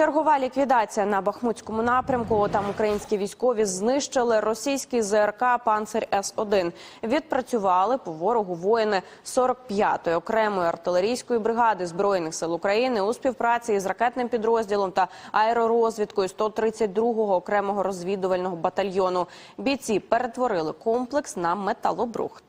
Чергова ліквідація на Бахмутському напрямку. Там українські військові знищили російський ЗРК «Панцирь С-1». Відпрацювали по ворогу воїни 45-ї окремої артилерійської бригади збройних сил України у співпраці із ракетним підрозділом та аеророзвідкою 132-го окремого розвідувального батальйону. Бійці перетворили комплекс на металобрухт.